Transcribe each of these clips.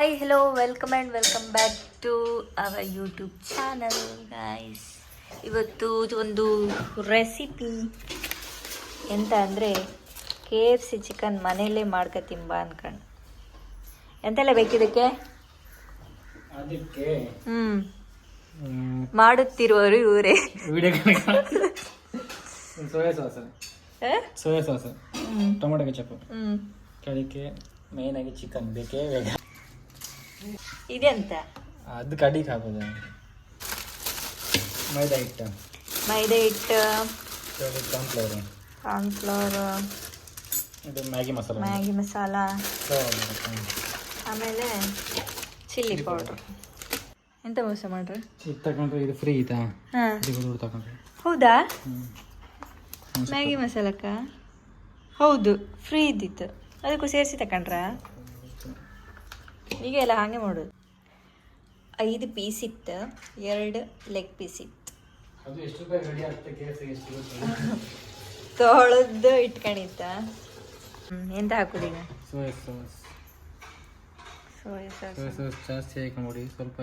Hi hello welcome and welcome back to our YouTube channel guys ಇವತ್ತು ಒಂದು recipe ಎಂತ ಅಂದರೆ ಕೆ ಎಫ್ ಸಿ ಚಿಕನ್ ಮನೆಯಲ್ಲೇ ಮಾಡ್ಕೊ ತಿಂಬ ಅನ್ಕಂಡು. ಎಂತೆಲ್ಲ ಬೇಕಿದಕ್ಕೆ ಅದಕ್ಕೆ ಹ್ಞೂ ಮಾಡುತ್ತಿರುವವರು ಇವರೇ. Soya sauce. Soya sauce. Tomato ketchup. ಹ್ಞೂ ಮೇನ್ ಆಗಿ ಚಿಕನ್ ಬೇಕೇ ಬೇಗ ಇದೆಂತ ಅದು ಕಡಿಗೆ ಹಾಕೋದು ಮೈದಾ ಹಿಟ್ಟು. ಮೈದಾ ಹಿಟ್ಟು. ಕಾರ್ನ್ಫ್ಲವರ್ ಕಾರ್ನ್ಫ್ಲವರ್ ಇದು ಮ್ಯಾಗಿ ಮಸಾಲ. ಮ್ಯಾಗಿ ಮಸಾಲ. ಆಮೇಲೆ ಚಿಲ್ಲಿ ಪೌಡ್ರ್. ಎಂತ ಮೋಸ ಮಾಡ್ರಿ? ಇದು ತಗೊಂಡ್ರೆ ಇದು ಫ್ರೀ ಇತಾ ಹಾಂ. ಇದು ದುಡ್ಡು ತಗೊಂಡ್ರೆ. ಹೌದಾ? ಮ್ಯಾಗಿ ಮಸಾಲಕ್ಕ? ಹೌದು ಫ್ರೀ ಇದ್ದಿತ್ತು. ಅದಕ್ಕೂ ಸೇರಿಸಿ ತಕೊಂಡ್ರ? ಈಗ ಎಲ್ಲ ಹಾಗೆ ಮಾಡೋದು ಐದು ಪೀಸ್ ಇತ್ತು ಎರಡು ಲೆಗ್ ಪೀಸ್ ಇತ್ತು. ತೊಳೆದು ಇಟ್ಕೊಂಡಿತ್ತ. ಎಂತ ಹಾಕುದೀಗ soya sauce. Soya sauce. Soya sauce ಜಾಸ್ತಿ ಹಾಕೊಂಬಿಡಿ ಸ್ವಲ್ಪ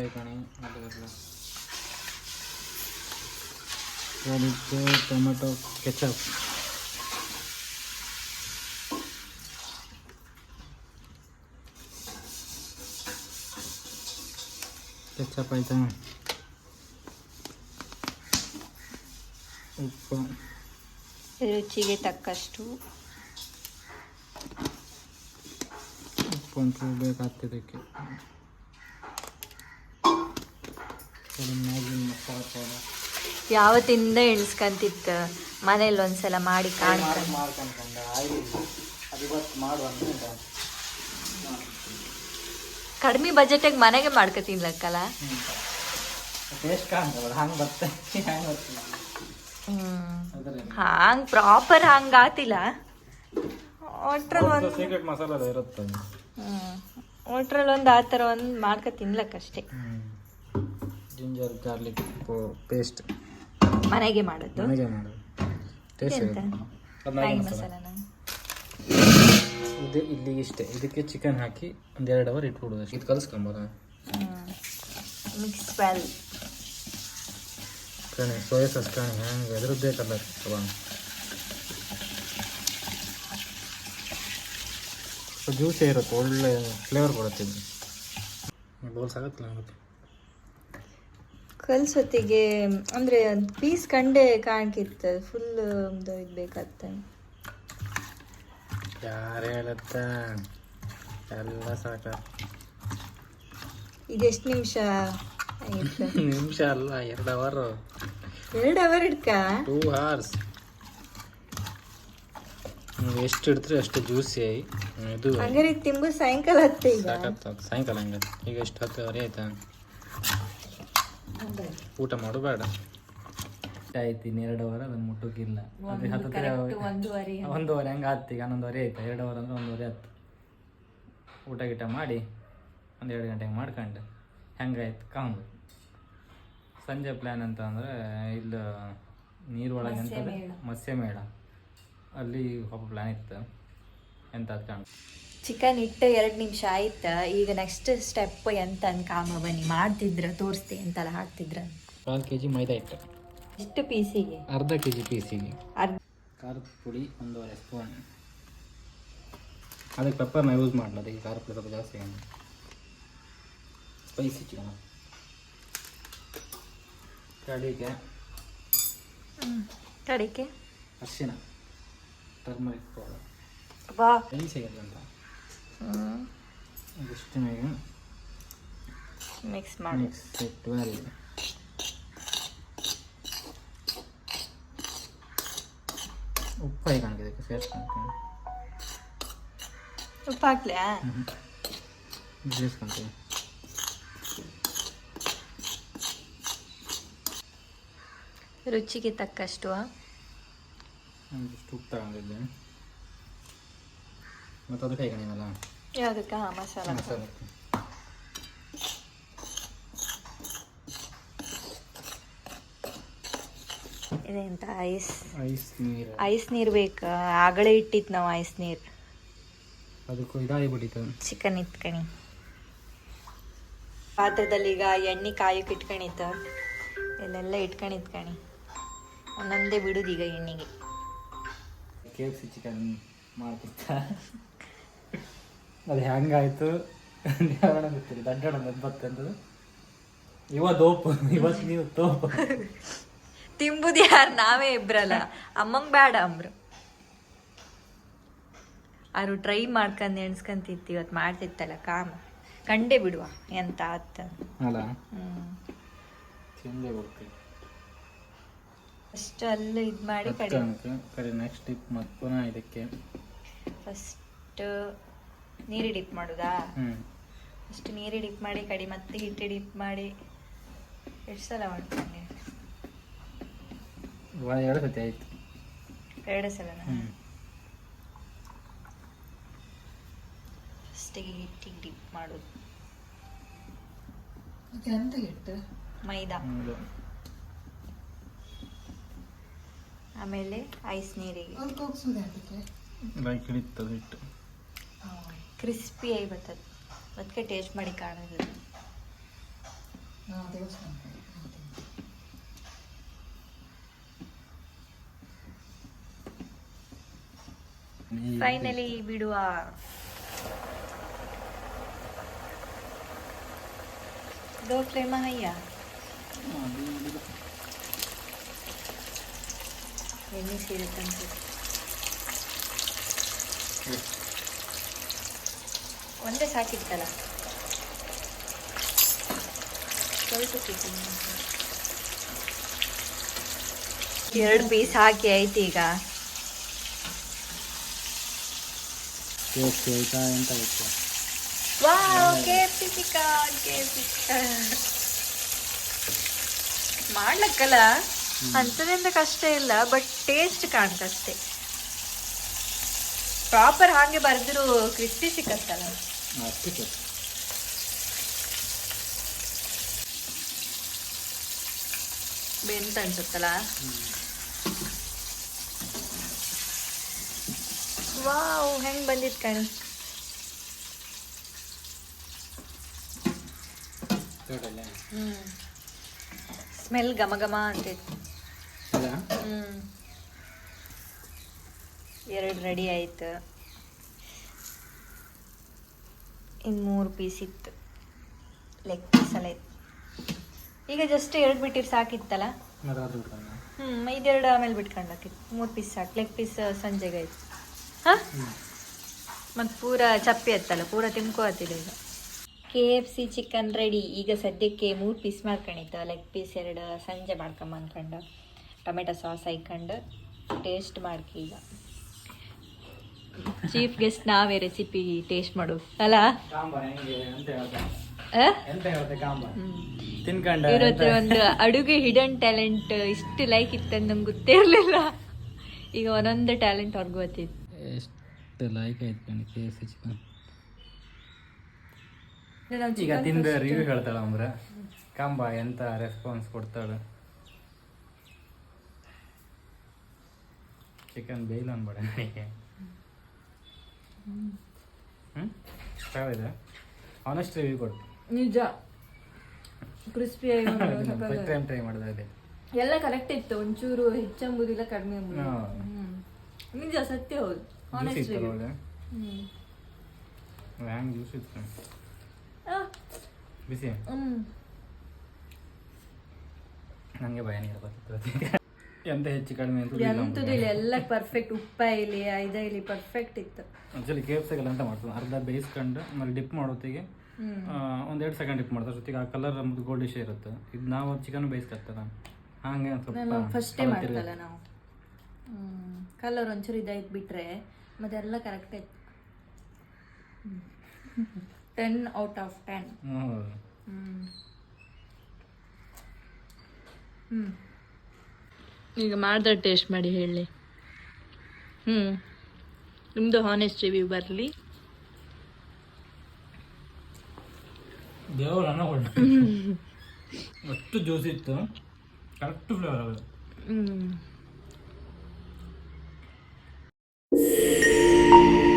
ಅದಕ್ಕೆ ಟೊಮೆಟೊ ಕೆಚಪ್. ಕೆಚಪ್ ಆಯ್ತಾ? ಉಪ್ಪು. ರುಚಿಗೆ ತಕ್ಕಷ್ಟು. ಉಪ್ಪು ಒಂಚೂರು ಬೇಕಾಗ್ತದಕ್ಕೆ ಯಾವತ್ತಿಂದ ಎಣಿಸ್ಕಂತಿತ್ತ ಮನೇಲಿ ಒಂದ್ಸಲ ಮಾಡಿ ಕಾಣ್ಕೊಂಡು ಮಾಡ್ಕೊಂಡ್ಕೊಂಡೆ ಆಯಿಲ್ ಅದು ಇವತ್ತು ಮಾಡುವ ಅಂತ ಕಡಿಮೆ ಬಜೆಟಾಗಿ ಮನೆಗೆ ಮಾಡ್ಕೊ ತಿನ್ಲಕ್ಕಲ್ಲ ಟೇಸ್ಟ್ ಪ್ರಾಪರ್ ಹಂಗೆ ಪ್ರಾಪರ್ ಹಂಗ ಆತಿಲ್ಲ. ಒಟ್ರಲ್ಲಿ ಒಂದು ಸೀಕ್ರೆಟ್ ಮಸಾಲ ಇರುತ್ತೆ. ಒಟ್ರಲ್ಲಿ ಒಂದು ಆ ಥರ ಒಂದು ಮಾಡ್ಕೊ ತಿನ್ಲಕ್ಕಷ್ಟೇ ಜಿಂಜರ್ ಗಾರ್ಲಿಕ್ ಪೇಸ್ಟ್ ಮನೆಗೆ ಮಾಡೋದು. ಮನೆಗೆ ಮಾಡೋದು. ಟೇಸ್ಟ್ ಮಸಾಲನ? ಇದು ಇಲ್ಲಿ ಇಷ್ಟೇ. ಇದಕ್ಕೆ ಚಿಕನ್ ಹಾಕಿ ಒಂದು ಎರಡು ಅವರ್ ಇಟ್ಬಿಡೋದು ಇದು ಕಲಿಸ್ಕೊಂಬೋದ? ಮಿಕ್ಸ್ ವೆಲ್ ಕಣೆ ಸೋಯಾ ಸಾಸ್ ಕಣೆ ಹ್ಯಾಂಗೆ ಅದ್ರದ್ದೇ ಕಲರ್ ತಗೊಂಡು ಜ್ಯೂಸೇ ಇರುತ್ತೆ ಒಳ್ಳೆ ಫ್ಲೇವರ್ ಬರುತ್ತೆ ಇದು. ಆಗುತ್ತೆ ಕಲ್ಸೊತ್ತಿಗೆ ಅಂದ್ರೆ ಪೀಸ್ ಕಂಡೆ ಕಾಣ್ಕಿತ್ತು ಫುಲ್ ಇದು ಬೇಕಾಗ್ತ ಯಾರು ಹೇಳುತ್ತ? ಎಲ್ಲ ಸಾಕ. ಇದೆಷ್ಟು ಎಷ್ಟು ನಿಮಿಷ ನಿಮಿಷ ಅಲ್ಲ ಎರಡು ಅವರ್ ಎರಡು ಅವರ್ ಇಡ್ಕ? ಟೂ ಅವರ್ಸ್ ಎಷ್ಟು ಇಡ್ತೀರಿ ಅಷ್ಟು ಜ್ಯೂಸಿ. ಇದು ಹಂಗಾರೆ ತಿಂಬು ಸಾಯಂಕಾಲ ಹತ್ತೆ ಸಾಕತ್ತ ಸಾಯಂಕಾಲ ಹಂಗ ಈಗ ಎಷ್ಟು ಹತ್ತುವರೆ ಆಯ್ತಾ? ಊಟ ಮಾಡು ಬೇಡ ಆಯ್ತು ಇನ್ನು ಎರಡು ಅವರ್ ಅದನ್ನು ಮುಟ್ಟೋಕ್ಕಿಲ್ಲ ಅದು ಹತ್ತಿರ ಒಂದೂವರೆ ಒಂದೂವರೆ ಹಂಗೆ ಆಯ್ತು ಈಗ ಹನ್ನೊಂದುವರೆ ಆಯ್ತು. ಎರಡು ಅವರ್ ಅಂದ್ರೆ ಒಂದೂವರೆ ಹತ್ತು ಊಟ ಗೀಟ ಮಾಡಿ ಒಂದು ಎರಡು ಗಂಟೆಗೆ ಮಾಡ್ಕೊಂಡು ಹೆಂಗಾಯ್ತು ಕಾಂಬು ಸಂಜೆ ಪ್ಲ್ಯಾನ್ ಅಂತ ಅಂದರೆ ಇಲ್ಲಿ ನೀರೊಳಗೆ ಅಂತ ಮತ್ಸ್ಯ ಮೇಳ ಅಲ್ಲಿ ಒಬ್ಬ ಪ್ಲ್ಯಾನ್ ಇತ್ತು. ಎಂತ ಕಾಣ್. ಚಿಕನ್ ಇಟ್ಟು ಎರಡು ನಿಮಿಷ ಆಯ್ತು. ಈಗ ನೆಕ್ಸ್ಟ್ ಸ್ಟೆಪ್ ಎಂತ ಕಾಮ ಬನ್ನಿ. ಮಾಡ್ತಿದ್ರ ತೋರಿಸ್ತೀನಿ ಎಂತೆಲ್ಲ ಹಾಕ್ತಿದ್ರ. ಕಾಲು ಕೆ ಜಿ ಮೈದಾ ಹಿಟ್ಟು. ಎಷ್ಟು ಪೀಸಿಗೆ ಅರ್ಧ ಕೆ ಜಿ ಪೀಸಿಗೆ ಅರ್ಧ ಖಾರದ ಪುಡಿ ಒಂದೂವರೆ ಸ್ಪೂನ್ ಅದಕ್ಕೆ ಪೆಪ್ಪರ್ನ ಯೂಸ್ ಮಾಡಲ ಅದಕ್ಕೆ ಖಾರ ಪುಡಿ ಸ್ವಲ್ಪ ಜಾಸ್ತಿ ಸ್ಪೈಸಿ ಚಿಕನ್ ಕಡಿಗೆ ಕಡಿಕೆ ಅರಿಶಿನ ಟರ್ಮರಿಕ್ ಪೌಡರ್ ಬಾ ಎಲ್ಲಿ ಸಿಗುತ್ತೆ ಅಂತ ಹ್ಮ್ ಇದಿಷ್ಟು ಮೇಲೆ ಮಿಕ್ಸ್ ಮಾಡಿ ಮಿಕ್ಸ್ ಟ್ವೆಲ್ ಉಪ್ಪು ಕಾಣಿದೆ ಸೇರಿಸ್ಕೊಂತೀನಿ ಉಪ್ಪು ಹಾಕ್ಲ್ಯಾ ಸೇರಿಸ್ಕೊಂತೀನಿ ರುಚಿಗೆ ತಕ್ಕಷ್ಟು? ಒಂದಿಷ್ಟು ಉಪ್ಪು ತಗೊಂಡಿದ್ದೆ ಮತ್ತು ಅದಕ್ಕೆ ಹೇಗೆ ನೀವಲ್ಲ ಯಾವ್ದಕ್ಕ ಮಸಾಲ ಮಸಾಲಕ್ಕೆ. ಇದೆಂತ ಐಸ್. ಐಸ್ ನೀರು. ಐಸ್ ನೀರು ಬೇಕಾ. ಆಗಲೇ ಇಟ್ಟಿತ್ತು ನಾವು ಐಸ್ ನೀರು. ಅದಕ್ಕೂ ಇದಾಗಿಬಿಟ್ಟಿತ್ತು ಚಿಕನ್ ಇತ್ಕಣಿ ಪಾತ್ರದಲ್ಲಿ ಈಗ ಎಣ್ಣೆ ಕಾಯಕ್ಕೆ ಇಟ್ಕೊಂಡಿತ್ತು ಇಲ್ಲೆಲ್ಲ ಇಟ್ಕೊಂಡಿತ್ ಕಣಿ. ಒಂದೊಂದೇ ಬಿಡುದು ಈಗ ಎಣ್ಣೆಗೆ. ಕೆ ಎಫ್ ಸಿ ಚಿಕನ್ ಮಾಡ್ತಿತ್ತ ಅದು ಹೆಂಗಾಯ್ತು? ಗೊತ್ತಿಲ್ಲ. ದಡ್ಡಣ ಬತ್ತಂತದ್ದು ಇವ ದೋಪು. ಇವತ್ತು ನೀವು ತೋಪು ತಿಂಬುದು ಯಾರು ನಾವೇ ಇಬ್ರಲ್ಲ. ಅಮ್ಮಂಗ್ ಬೇಡ ಅಂಬ್ರು. ಅವರು ಟ್ರೈ ಮಾಡ್ಕೊಂಡು ಎಣ್ಸ್ಕೊಂತಿತ್ತು ಇವತ್ತು ಮಾಡ್ತಿತ್ತಲ್ಲ ಕಾಮ. ಕಂಡೇ ಬಿಡುವ ಎಂತ ಆತ ಫಸ್ಟ್ ಅಲ್ಲ? ಇದು ಮಾಡಿ ಕಡಿ ನೆಕ್ಸ್ಟ್ ಡಿಪ್ ಮತ್ತೆ ಪುನಃ ಇದಕ್ಕೆ. ಫಸ್ಟ್ ನೀರು ಡಿಪ್ ಮಾಡುದಾ? ಫಸ್ಟ್ ನೀರಿ ಡಿಪ್ ಮಾಡಿ ಕಡಿ ಮತ್ತೆ ಹಿಟ್ಟು ಡಿಪ್ ಮಾಡಿ. ಎಷ್ಟು ಸಲ ಮಾಡ್ಕೊಂಡೆ? ಎರಡು ಸತಿ ಆಯ್ತು ಎರಡು ಹ್ಞೂ ಫಸ್ಟಿಗೆ ಹಿಟ್ಟಿಗೆ ಡಿಪ್ ಮಾಡೋದು. ಎಂತ ಹಿಟ್ಟು? ಮೈದಾ. ಹೌದು ಆಮೇಲೆ ಐಸ್ ನೀರಿಗೆ. ಅದಕ್ಕೆ? ಹೋಗ್ಸುದು ಅದಕ್ಕೆ ಲೈಕ್ ಹಿಡಿತದೆ ಹಿಟ್ಟು. ಕ್ರಿಸ್ಪಿ ಆಗಿ ಬರ್ತದೆ. ಅದಕ್ಕೆ ಟೇಸ್ಟ್ ಮಾಡಿ ಕಾಣೋದು ದೇವಸ್ಥಾನ ಫೈನಲಿ ಬಿಡುವ. ದೋಸೆ ಸೇರುತ್ತಂತೆ ಒಂದೇ ಸಾಕಿತ್ತಲ್ಲ? ಎರಡು ಪೀಸ್ ಹಾಕಿ ಆಯ್ತು ಈಗ. ಕೆಎಫ್ಸಿ ಚಿಕನ್ ಕೆಎಫ್ಸಿ ಚಿಕನ್ ಮಾಡ್ಲಕ್ಕಲ್ಲ? ಅಂತದಿಂದ ಕಷ್ಟ ಇಲ್ಲ ಬಟ್ ಟೇಸ್ಟ್ ಕಾಣ್ತಷ್ಟೇ. ಪ್ರಾಪರ್ ಹಾಗೆ ಬರ್ದಿರು ಕ್ರಿಸ್ಪಿ ಸಿಕ್ಕತ್ತಲ್ಲ. ಬೆಂತ ಅನ್ಸುತ್ತಲ್ಲ? ವಾವ್ ಹೆಂಗ್ ಬಂದಿತ್ತು ಕಣಿ. ಹ್ಞೂ ಸ್ಮೆಲ್ ಘಮ ಘಮ ಅಂತೈತಿ ಅಲ್ಲ ಹ್ಮ್. ಎರಡು ರೆಡಿ ಆಯ್ತು. ಇನ್ನು ಮೂರು ಪೀಸ್ ಇತ್ತು. ಲೆಗ್ ಪೀಸ್ ಅಲ್ಲ. ಇತ್ತು ಈಗ ಜಸ್ಟ್ ಎರಡು ಬಿಟ್ಟಿರ್ ಸಾಕಿತ್ತಲ್ಲ? ಹ್ಞೂ ಇದೆರಡು ಆಮೇಲೆ ಬಿಟ್ಕೊಂಡಾಕಿತ್ತು ಮೂರು ಪೀಸ್ ಸಾಕು. ಲೆಗ್ ಪೀಸ್ ಸಂಜೆಗೆ ಆಯ್ತು. ಹಾ? ಮತ್ತು ಪೂರ ಚಪ್ಪಿ ಎತ್ತಲ್ಲ ಪೂರ ತಿನ್ಕೋತಿದೆ ಈಗ. K F C chicken ready ಈಗ ಸದ್ಯಕ್ಕೆ ಮೂರು ಪೀಸ್ ಮಾಡ್ಕೊಂಡಿತ್ತು ಲೆಗ್ ಪೀಸ್ ಎರಡು ಸಂಜೆ ಮಾಡ್ಕೊಂಬಂದ್ಕೊಂಡು ಟೊಮೆಟೊ ಸಾಸ್ ಹಾಕೊಂಡು ಟೇಸ್ಟ್ ಮಾಡ್ಕಿ ಈಗ. ಚೀಫ್ ಗೆಸ್ಟ್ ನಾವೇ ರೆಸಿಪಿ ಟೇಸ್ಟ್ ಮಾಡು. ಅಲ್ಲ. ತಿನ್ಕಂಡ ಒಂದು ಅಡುಗೆ ಹಿಡನ್ ಟ್ಯಾಲೆಂಟ್ ಇಷ್ಟು ಲೈಕ್ ಇತ್ತಂದ್ ನಮ್ಗೆ ಗೊತ್ತೇ ಇರಲಿಲ್ಲ. ಈಗ ಒಂದೊಂದು ಟ್ಯಾಲೆಂಟ್ ಅವ್ರಿಗೆ ಗೊತ್ತಿತ್ತು. ಎಷ್ಟು ಲೈಕ್ ಆಯ್ತು ಕಣಿ ಕೆ ಎಫ್ ಸಿ ಚಿಕನ್ ಈಗ ತಿಂದ ರಿವ್ಯೂ ಹೇಳ್ತಾಳೆ ಅಂದ್ರೆ. ಕಂಬ ಎಂತ ರೆಸ್ಪಾನ್ಸ್ ಕೊಡ್ತಾಳೆ? ಚಿಕನ್ ಬೇಯ್ಲ್ ಅನ್ಬೇಡ ನನಗೆ. ಚೆನ್ನಾಗಿದೆ ಆನೆಸ್ಟ್ ರಿವ್ಯೂ ಕೊಡು. ನಿಜ. ಕ್ರಿಸ್ಪಿ ಫಸ್ಟ್ ಟೈಮ್ ಟ್ರೈ ಮಾಡಿದೆ ಎಲ್ಲ ಕರೆಕ್ಟ್ ಇತ್ತು. ಒಂಚೂರು ಹೆಚ್ಚಂಬುದಿಲ್ಲ ಕಡಿಮೆ. ನಿಜ ಸತ್ಯ ಹೌದು ಜ್ಯೂಸ್ Honest ಇತ್ತು review. ಒಳಗೆ ಹ್ಮ್. ಹ್ಯಾಂಗ್ ಜ್ಯೂಸ್ ಇತ್ತು ಆ, ಬಿಸಿ? ಹ್ಮ್. ನನಗೆ ಭಯ ನೀರು ಬರ್ತಿತ್ತು ಎಂತ ಹೆಚ್ಚು ಕಡಿಮೆ ಅಂತ ಎಂತದು ಇಲ್ಲ ಎಲ್ಲ ಪರ್ಫೆಕ್ಟ್ ಉಪ್ಪ ಇಲ್ಲಿ ಪರ್ಫೆಕ್ಟ್ ಇತ್ತು. ಆ್ಯಕ್ಚುಲಿ ಕೆ ಎಫ್ ಅಂತ ಮಾಡ್ತಾರೆ ಅರ್ಧ ಬೇಯಿಸ್ಕೊಂಡು ಆಮೇಲೆ ಡಿಪ್ ಮಾಡೋತ್ತಿಗೆ ಹ್ಮ್. ಒಂದೆರಡು ಸೆಕೆಂಡ್ ಡಿಪ್ ಮಾಡ್ತಾರೆ. ಜೊತೆಗೆ ಆ ಕಲರ್ ನಮ್ದು ಗೋಲ್ಡಿಶ್ ಇರುತ್ತೆ. ಇದು ನಾವು ಚಿಕನ್ ಬೇಯಿಸ್ಕೊಳ್ತದ ಹಾಗೆ ಒಂದ್ ಸ್ವಲ್ಪ ಫಸ್ಟ್ ಟೈಮ್ ಮಾಡ್ತಲ್ಲ. ನಾವು. ಕಲರ್ ಒಂಚೂರು ಇದಾಯ್ತು ಬಿಟ್ರೆ ಮತ್ತೆಲ್ಲ ಕರೆಕ್ಟ್ ಆಯ್ತು. Ten out of ten hmm. ಹ್ಮ್. ಈಗ ಮಾಡಿದ್ರೆ ಟೇಸ್ಟ್ ಮಾಡಿ ಹೇಳಿ. ಹ್ಞೂ ನಿಮ್ಮದು ಹಾನೆಸ್ಟ್ ರಿವ್ಯೂ ಬರಲಿ. ದೇವ್ರ ಅನ್ನ ಕೊಡ ಅಷ್ಟು ಜ್ಯೂಸ್ ಇತ್ತು. ಕರೆಕ್ಟ್ ಫ್ಲೇವರ್ ಅದು. ಹ್ಞೂ thank you